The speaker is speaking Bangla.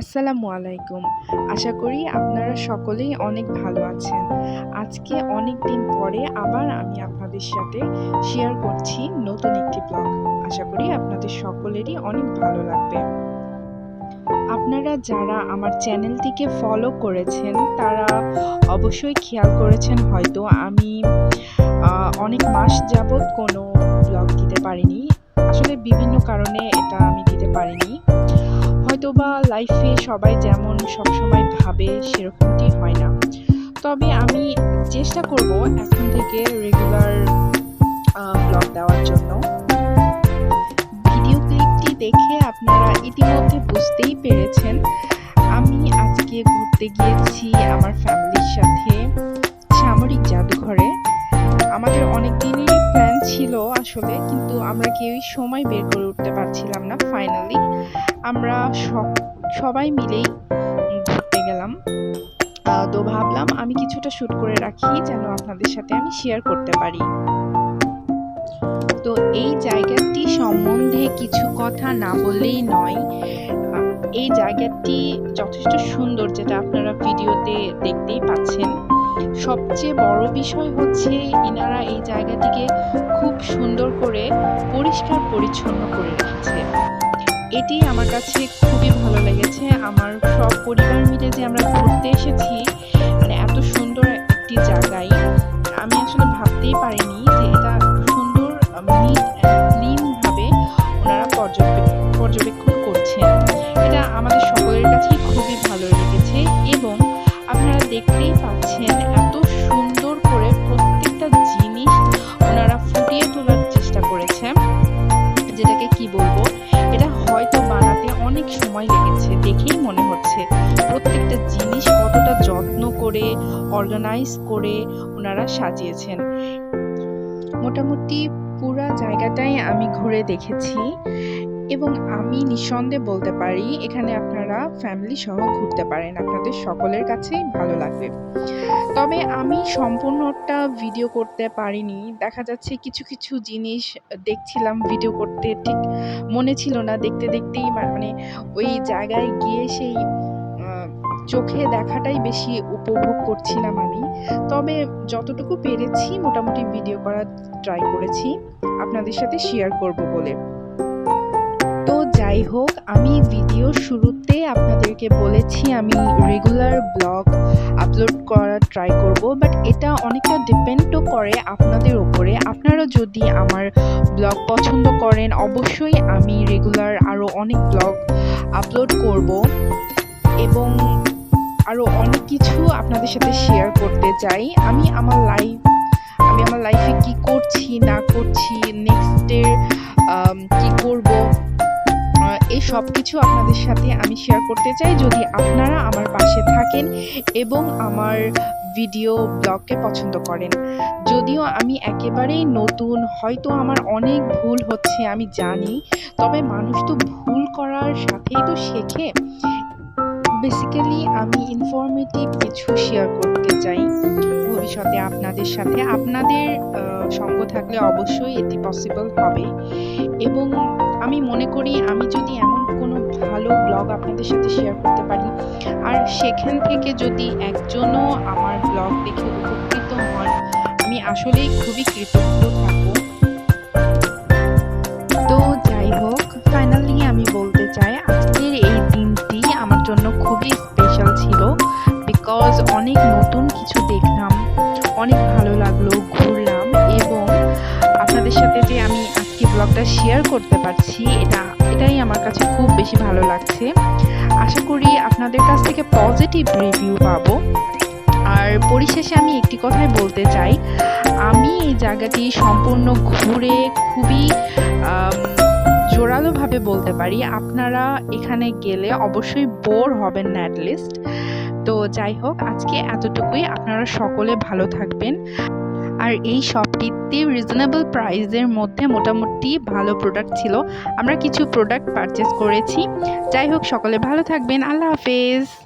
আসসালামু আলাইকুম। আশা করি আপনারা সকলেই অনেক ভালো আছেন। আজকে অনেক দিন পরে আবার আমি আপনাদের সাথে শেয়ার করছি নতুন একটি ব্লগ আশা করি আপনাদের সকলেরই অনেক ভালো লাগবে। আপনারা যারা আমার চ্যানেলটিকে ফলো করেছেন, তারা অবশ্যই খেয়াল করেছেন হয়তো আমি অনেক মাস যাবৎ কোনো ব্লগ দিতে পারিনি। আসলে বিভিন্ন কারণে এটা আমি দিতে পারিনি। হয়তোবা লাইফে সবাই যেমন সবসময় ভাবে, সেরকমটি হয় না। তবে আমি চেষ্টা করব এখন থেকে রেগুলার ব্লগ দেওয়ার জন্য। ভিডিও ক্লিপটি দেখে আপনারা ইতিমধ্যে বুঝতেই পেরেছেন, আমি আজকে ঘুরতে গিয়েছি আমার ফ্যামিলির সাথে সামরিক জাদুঘরে। আমাদের অনেক দিনই প্ল্যান ছিল আসলে কিন্তু আমরা কেউই সময় বের করে উঠতে পারছিলাম না ফাইনালি আমরা সব- সবাই মিলেই ঘুরতে গেলাম। তো ভাবলাম আমি কিছুটা শ্যুট করে রাখি, যেন আপনাদের সাথে আমি শেয়ার করতে পারি। তো এই জায়গাটি সম্বন্ধে কিছু কথা না বললেই নয়। এই জায়গাটি যথেষ্ট সুন্দর, যেটা আপনারা ভিডিওতে দেখতেই পাচ্ছেন। সবচেয়ে বড় বিষয় হচ্ছে ইনারা এই জায়গাটিকে খুব সুন্দর করে পরিষ্কার পরিচ্ছন্ন করে রেখেছে। এটি আমার কাছে খুবই ভালো লেগেছে। আমার সব পরিবার মিলে যে আমরা ঘুরতে এসেছি দেখতেই পাচ্ছেন এত সুন্দর করে প্রত্যেকটা জিনিস ওনারা ফুটিয়ে তোলার চেষ্টা করেছে। যেটাকে কি বলব? এটা হয়তো বানাতে অনেক সময় লেগেছে, দেখেই মনে হচ্ছে। প্রত্যেকটা জিনিস কতটা যত্ন করে অর্গানাইজ করে ওনারা সাজিয়েছেন। মোটামুটি পুরা জায়গাটাই আমি ঘুরে দেখেছি। এবং আমি নিঃসন্দেহে বলতে পারি, এখানে আপনারা ফ্যামিলি সহ ঘুরতে পারেন। আপনাদের সকলের কাছেই ভালো লাগবে। তবে আমি সম্পূর্ণটা ভিডিও করতে পারিনি। দেখা যাচ্ছে কিছু কিছু জিনিস দেখছিলাম ভিডিও করতে, ঠিক মনে ছিল না। দেখতে, দেখতেই মানে ওই জায়গায় গিয়ে সেই চোখে দেখাটাই বেশি উপভোগ করছিলাম আমি। তবে যতটুকু পেরেছি, মোটামুটি ভিডিও করার ট্রাই করেছি। আপনাদের সাথে শেয়ার করব বলে। যাই হোক, আমি ভিডিও শুরুতে আপনাদেরকে বলেছি আমি রেগুলার ব্লগ আপলোড করার ট্রাই করব বাট এটা অনেকটা ডিপেন্ডও করে আপনাদের উপরে। আপনারা যদি আমার ব্লগ পছন্দ করেন, অবশ্যই আমি রেগুলার আরও অনেক ব্লগ আপলোড করব এবং আরও অনেক কিছু আপনাদের সাথে শেয়ার করতে চাই। আমি আমার লাইফ আমি আমার লাইফে কি করছি, না করছি নেক্সটের কি করব? এই সব কিছু আপনাদের সাথে আমি শেয়ার করতে চাই। যদি আপনারা আমার পাশে থাকেন এবং আমার ভিডিও ব্লগকে পছন্দ করেন। যদিও আমি একেবারেই নতুন, হয়তো আমার অনেক ভুল হচ্ছে, আমি জানি। তবে মানুষ তো ভুল করার সাথেই তো শেখে। বেসিক্যালি আমি ইনফরমেটিভ কিছু শেয়ার করতে চাই। ভবিষ্যতে আপনাদের সাথে, আপনাদের সঙ্গ থাকলে অবশ্যই এটি পসিবল হবে। এবং আমি মনে করি আমি যদি এমন কোনো ভালো ব্লগ আপনাদের সাথে শেয়ার করতে পারি, আর সেখান থেকে যদি একজনও আমার ব্লগ দেখে উপকৃত হন, আমি আসলেই খুবই কৃতজ্ঞ থাকব। তো যাই হোক ফাইনালি আমি বলতে চাই, আজকের এই দিনটি আমার জন্য খুবই স্পেশাল ছিল বিকজ অনেক নতুন কিছু দেখলাম, অনেক ভালো লাগল ব্লগটা শেয়ার করতে পারছি। এটা, এটাই আমার কাছে খুব বেশি ভালো লাগছে। আশা করি আপনাদের কাছ থেকে পজিটিভ রিভিউ পাবো। আর পরিশেষে আমি একটি কথাই বলতে চাই। আমি এই জায়গাটি সম্পূর্ণ ঘুরে খুবই জোরালোভাবে বলতে পারি। আপনারা এখানে গেলে অবশ্যই বোর হবেন না অ্যাটলিস্ট তো যাই হোক, আজকে এতটুকুই। আপনারা সকলে ভালো থাকবেন। আর এই শপটিতে রিজনেবল প্রাইসের মধ্যে মোটামুটি ভালো প্রোডাক্ট ছিল। আমরা কিছু প্রোডাক্ট পারচেস করেছি। যাই হোক, সকলে ভালো থাকবেন। আল্লাহ হাফেজ।